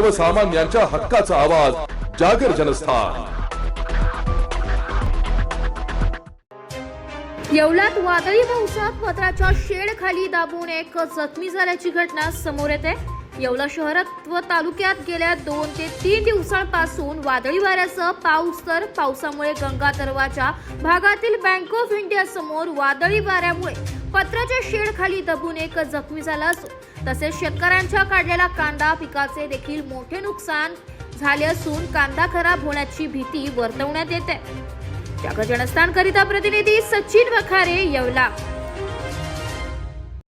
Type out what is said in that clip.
सर्वसामान्यांच्या हक्काचा आवाज जागर जनस्थान. येवल्यात वादळी पावसात पत्राच्या शेड खाली दाबून एक जखमी झाल्याची घटना समोर येते. येवला शहरात व तालुक्यात गेल्या दोन ते तीन दिवसांपासून वादळी वाऱ्यासह पाऊस तर पावसामुळे गंगाधरवाच्या भागातील बँक ऑफ इंडिया समोर वादळी वाऱ्यामुळे पत्राच्या शेड खाली दबून एक जखमी झाला असून तसेच शेतकऱ्यांच्या काढलेला कांदा पिकाचे देखील मोठे नुकसान झाले असून कांदा खराब होण्याची भीती वर्तवण्यात येते. जागर जनस्थानकरिता प्रतिनिधी सचिन वखारे येवला.